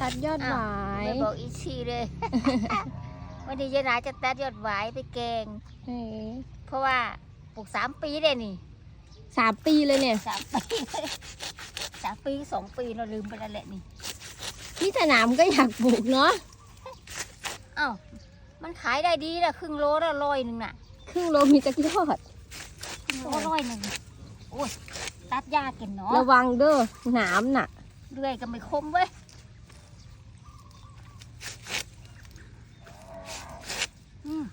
ตัดยอดหวายไม่บอกอีชีเลย วันนี้ยายหนาจะตัดยอดหวายไปแกงเออเพราะว่าปลูกสามปีเลยนี่สามปีเลยเนี่ยสามปีสามปีสองปีเราลืมไปแล้วแหละนี่พี่สนามก็อยากปลูกเนาะอ้าวมันขายได้ดีละครึ่งโลละร้อยหนึ่งน่ะ ครึ่งโลมีจักยอดครึ่งโลร้อยหนึ่งโอ้ยตัดยากกันเนาะระวังเด้อหนามน่ะเรื่อยก็ไม่คมเว้ยอืม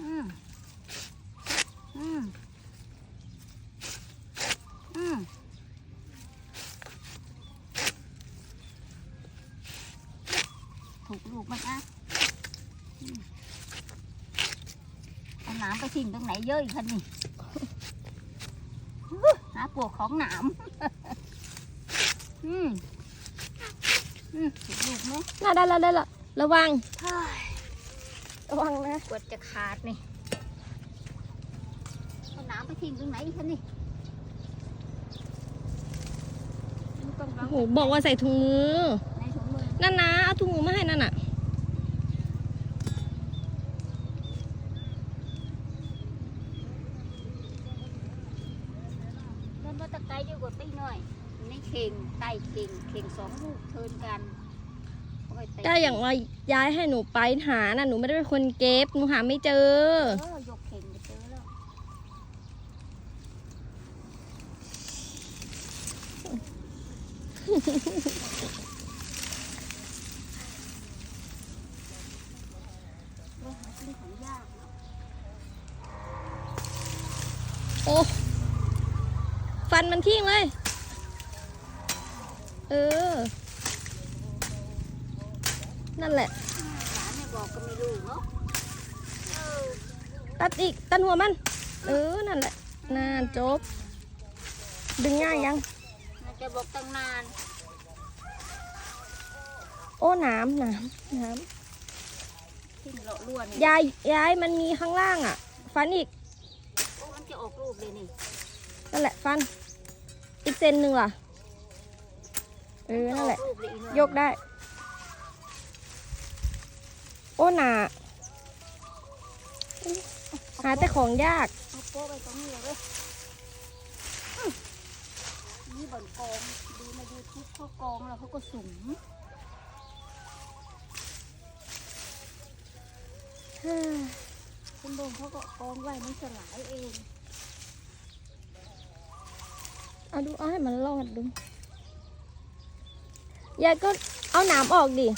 อืมอืมอืม ถูกลูกมันนะอืมเอาหนามไปทิ้งตรงไหนเยอะอีกคันนี่หาปลวกของหนามอืมอืมถูกลูกไหมน่าได้แล้วได้และระวังเฮ้ยระวังนะกวดจะขาดนี่เอาน้ำไปทิ้งตรงไหนคะนี่มันต้องโอ้วางโหบอกว่าใส่ถุงมือ ในถุงมือ นั่นนะเอาถุงมือมาให้นั่นน่ะ เดินมาตะไกลเดียวกว่าตีหน่อยในเข่งใต้เข่งเข่งสองลูกเทินกันเอาไปเตะก็อย่างว่าย้ายให้หนูไปหาน่ะหนูไม่ได้เป็นคนเก็บหนูหาไม่เจอเออยกเข่งไปเจอแล้วเว้ยหาซื้อของยากเนอะโอ้ ฟันมันทิ้งเลย เออ นั่นแหละหลานเนี่ยบอกก็ไม่รู้เนาะเออตัดอีก ตัดหัวมัน เออ นั่นแหละน่าจบ ดึงง่ายยังมันจะบอกตั้งนาน โอ้น้ำน้ำน้ที่มันเลาะล้วนำยายยายมันมีข้างล่างอะ ฟันอีก โอ้ มันจะออกรูปเลยนี่ นั่นแหละฟัน อีกเซนหนึ่งล่ะ เออ นั่นแหละจออรูปเลยอีหน่อยยกได้ โอ้หนาหาแต่ของยากเอาโป๊ะไปตรงนี้เลยเว้ยอื้อนี่บ่อนกอง ดูในยูทูบเขากองแล้วเขาก็สุ่มคุณโดมเขาก็กองไว้มันสลายเอง เอาดูเอาให้มันรอดดู ยายก็เอาหนามออกดิ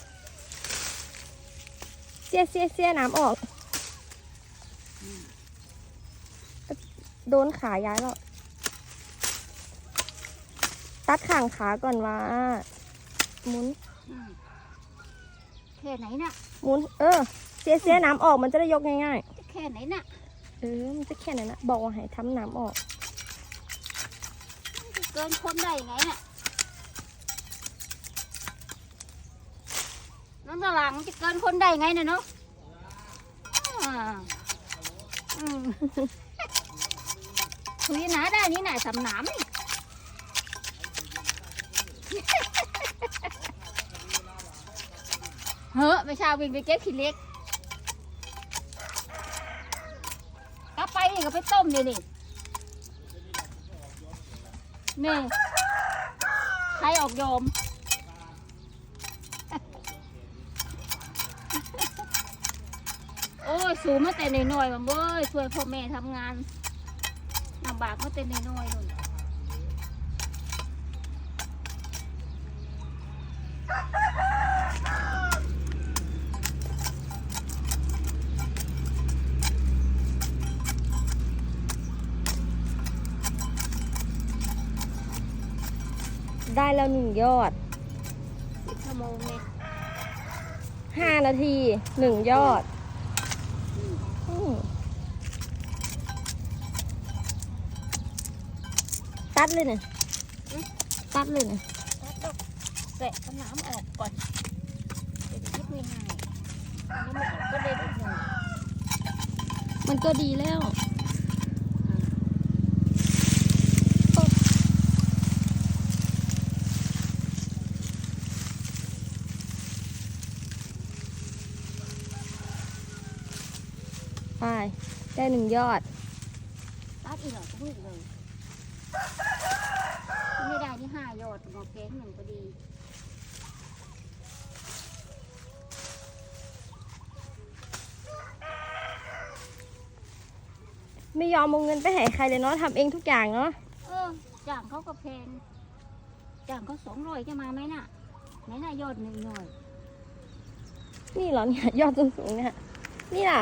เสียเสียเสียหนามออก โดนขายายแล้ว ตัดข่างขาก่อนว่าหมุนอืมแค่ไหนน่ะหมุน เออ เสียเสียหนามออกมันจะได้ยกง่ายจะแค่ไหนน่ะๆเออ มันจะแค่นั้นนะ บอกว่าให้ทำหนามออกมันจะเกินคนได้ไงน่ะน้ำตาหลังมันจะเกินคนได้ไงน่ะเนาะคุยหนาได้นี่หน่าสำนามเฮ้อไม่ชาวิ่งไปเก็บขี้เล็กกลับไปนี่ก็ไปต้มเลยนี่ นี่ใครออกโยม โอ้ย สูงมาแต่หนน้อยๆมันเว้ยช่วยพ่อแม่ทำงานลำบากมาแต่หนน้อยๆเลย ได้แล้วหนึ่งยอดสิบชั่วโมงเนี่ยห้านาทีหนึ่งยอดอืมตัดเลยเนี่ยตัดเลยเนี่ยแล้วต้องแสะเอาน้ำออกก่อนเดี๋ยวจะคิดไม่ง่ายอันนี้มันออกก็ได้ด้วยหน่อยมันก็ดีแล้ว ไป ได้หนึ่งยอดตัดอีกหน่อยก็ลูกเลย ไม่ได้นี่ห้ายอดงอแกงหนึ่งพอดีไม่ยอมเอาเงินไปให้ใครเลยเนาะทำเองทุกอย่างเนาะเออจ้างเขาก็แพงจ้างเขาสองร้อยจะมาไหมน่ะไหนน่ะยอดหนึ่งหน่อย นี่เหรอเนี่ยยอดสูงๆเนี่ยนี่ล่ะ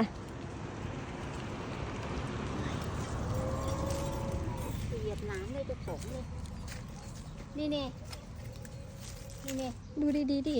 เสียบ น้ำเลยเจะผมเลยนี่นี่นี่นี่ดูดีๆดิ